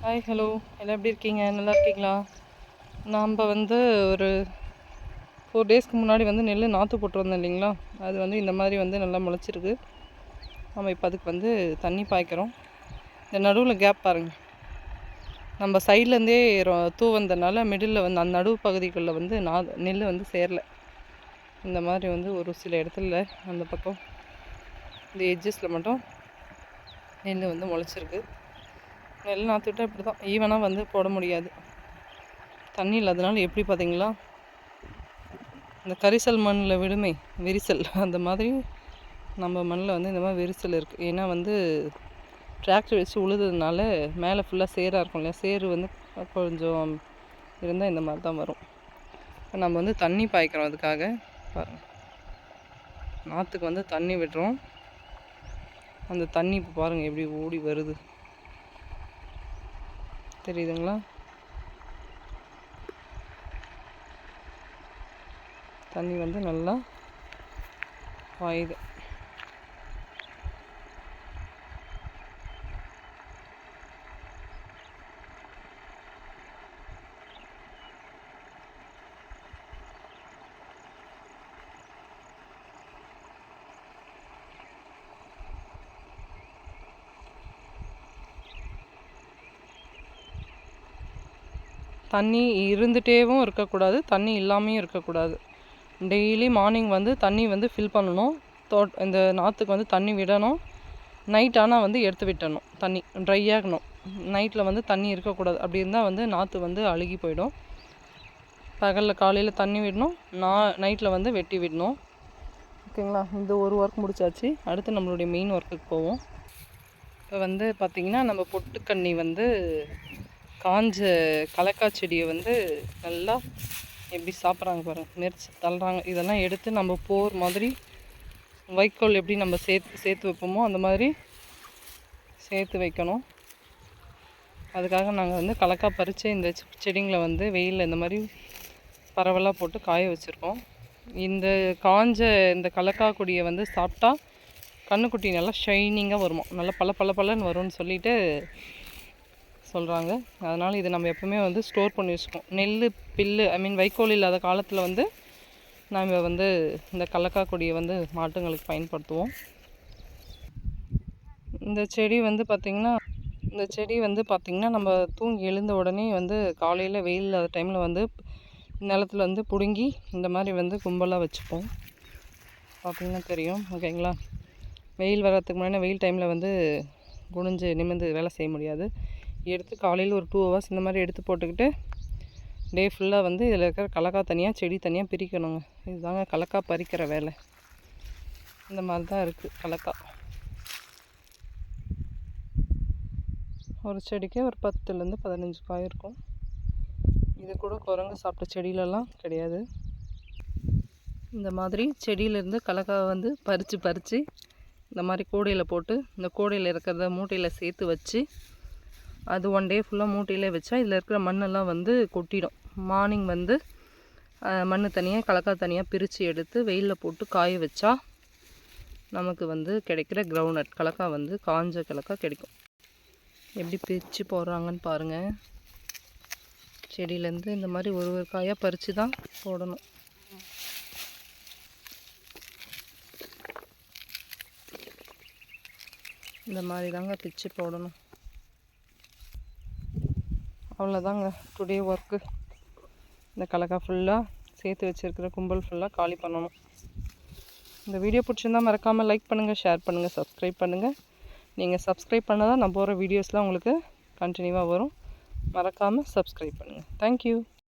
Hi hello எல்லாம் எப்படி இருக்கீங்க? நல்லா இருக்கீங்களா? நாம் வந்து ஒரு ஃபோர் டேஸ்க்கு முன்னாடி வந்து நெல் நாற்று போட்டு இல்லைங்களா? அது வந்து இந்த மாதிரி வந்து நல்லா முளைச்சிருக்கு. நம்ம இப்போ அதுக்கு வந்து தண்ணி பாய்க்கிறோம். இந்த நடுவில் கேப் பாருங்கள் நம்ம சைட்லேருந்தே தூ வந்ததுனால மிடில் வந்து அந்த நடுவு பகுதிக்குள்ளே வந்து நா நெல் வந்து சேரலை. இந்த மாதிரி வந்து ஒரு சில இடத்துல அந்த பக்கம் இந்த எட்ஜஸில் மட்டும் நெல் வந்து முளைச்சிருக்கு. நெல் நாற்றுக்கிட்டால் இப்படி தான் ஈவனாக வந்து போட முடியாது. தண்ணி இல்லாதனால எப்படி பார்த்தீங்களா? இந்த கரிசல் மண்ணில் விடுமே விரிசல். அந்த மாதிரி நம்ம மண்ணில் வந்து இந்த மாதிரி விரிசல் இருக்குது ஏன்னா வந்து டிராக்டர் வச்சு உழுதுனால மேலே ஃபுல்லாக சேராக இருக்கும் இல்லையா? சேரு வந்து கொஞ்சம் இருந்தால் இந்த மாதிரி தான் வரும். நம்ம வந்து தண்ணி பாய்க்கிறோம் அதுக்காக. பாருங்கள் நாற்றுக்கு வந்து தண்ணி விடுறோம். அந்த தண்ணி இப்போ பாருங்கள் எப்படி ஓடி வருது. தெரியுதுங்களா? தண்ணி வந்து நல்லா பாயுது. தண்ணி இருந்துகிட்டேவும் இருக்கக்கூடாது தண்ணி இல்லாமையும் இருக்கக்கூடாது. டெய்லி மார்னிங் வந்து தண்ணி வந்து ஃபில் பண்ணணும். தோ இந்த நாற்றுக்கு வந்து தண்ணி விடணும். நைட் ஆனால் வந்து எடுத்து விட்டணும் தண்ணி ட்ரை ஆகணும். நைட்டில் வந்து தண்ணி இருக்கக்கூடாது. அப்படி இருந்தால் வந்து நாற்று வந்து அழுகி போயிடும். பகலில் காலையில் தண்ணி விடணும் நா நைட்டில் வந்து வெட்டி விடணும். ஓகேங்களா? இந்த ஒரு ஒர்க் முடிச்சாச்சு. அடுத்து நம்மளுடைய மெயின் ஒர்க்குக்கு போவோம். இப்போ வந்து பார்த்திங்கன்னா நம்ம பொட்டுக்கண்ணி வந்து காஞ்ச கலக்காய் செடியை வந்து நல்லா எப்படி சாப்பிட்றாங்க பாருங்கள் நெரிச்சு தள்ளுறாங்க. இதெல்லாம் எடுத்து நம்ம போர் மாதிரி வைக்கோல் எப்படி நம்ம சேர்த்து சேர்த்து வைப்போமோ அந்த மாதிரி சேர்த்து வைக்கணும். அதுக்காக நாங்கள் வந்து கலக்காய் பறித்து இந்த செடிங்களை வந்து வெயிலில் இந்த மாதிரி பரவலாக போட்டு காய வச்சுருக்கோம். இந்த காஞ்ச இந்த கலக்காய் கொடியை வந்து சாப்பிட்டா கண்ணுக்குட்டி நல்லா ஷைனிங்காக வருமா? நல்லா பல பல பலன்னு வரும்னு சொல்லிவிட்டு சொல்கிறாங்க அதனால் இதை நம்ம எப்போவுமே வந்து ஸ்டோர் பண்ணி வச்சுக்கோம் நெல் பில்லு ஐ மீன் வைக்கோல் இல்லாத காலத்தில் வந்து நாம் வந்து இந்த கடலக்கா கொடியை வந்து மாட்டுங்களுக்கு பயன்படுத்துவோம். இந்த செடி வந்து பார்த்திங்கன்னா இந்த செடி வந்து பார்த்திங்கன்னா நம்ம தூங்கி எழுந்த உடனே வந்து காலையில் வெயில் இல்லாத டைமில் வந்து நிலத்துல வந்து பிடுங்கி இந்த மாதிரி வந்து கும்பலாக வச்சுப்போம். பார்த்திங்கன்னா தெரியும். ஓகேங்களா வெயில் வர்றதுக்கு முன்னாடி வெயில் டைமில் வந்து குனிஞ்சு நிமிர்ந்து வேலை செய்ய முடியாது. எடுத்து காலையில் ஒரு டூ ஹவர்ஸ் இந்த மாதிரி எடுத்து போட்டுக்கிட்டு டே ஃபுல்லாக வந்து இதில் இருக்கிற கலக்கா தனியாக செடி தனியாக பிரிக்கணுங்க. இதுதாங்க கலக்கா பறிக்கிற வேலை. இந்த மாதிரி தான் இருக்குது கலக்கா ஒரு செடிக்கு ஒரு பத்துலேருந்து பதினஞ்சு காய் இருக்கும். இது கூட குரங்கு சாப்பிட்ட செடியிலலாம் கிடையாது. இந்த மாதிரி செடியிலேருந்து கலக்காவை வந்து பறித்து பறித்து இந்த மாதிரி கூடையில் போட்டு இந்த கூடையில் இருக்கிறத மூட்டையில் சேர்த்து வச்சு அது ஒன் டே ஃபுல்லாக மூட்டையிலே வச்சா இதில் இருக்கிற மண்ணெல்லாம் வந்து கொட்டிடும். மார்னிங் வந்து மண் தனியாக கலக்காய் தனியாக பிரித்து எடுத்து வெயிலில் போட்டு காய வச்சா நமக்கு வந்து கிடைக்கிற கிரவுண்ட் கலக்காய் வந்து காஞ்ச கலக்கா கிடைக்கும். எப்படி பிரித்து போடுறாங்கன்னு பாருங்கள் செடியிலேருந்து இந்த மாதிரி ஒரு ஒரு காயாக பறித்து தான் போடணும். இந்த மாதிரி தாங்க பிச்சு போடணும். அவ்வளோதாங்க டுடே ஒர்க்கு இந்த கலக்கா ஃபுல்லாக சேர்த்து வச்சுருக்கிற கும்பல் ஃபுல்லாக காலி பண்ணணும். இந்த வீடியோ பிடிச்சிருந்தால் மறக்காமல் லைக் பண்ணுங்கள் ஷேர் பண்ணுங்கள் சப்ஸ்கிரைப் பண்ணுங்கள் நீங்கள் சப்ஸ்கிரைப் பண்ணால் தான் நான் போகிற வீடியோஸ்லாம் உங்களுக்கு கண்டினியூவாக வரும். மறக்காமல் சப்ஸ்கிரைப் பண்ணுங்கள் தேங்க்யூ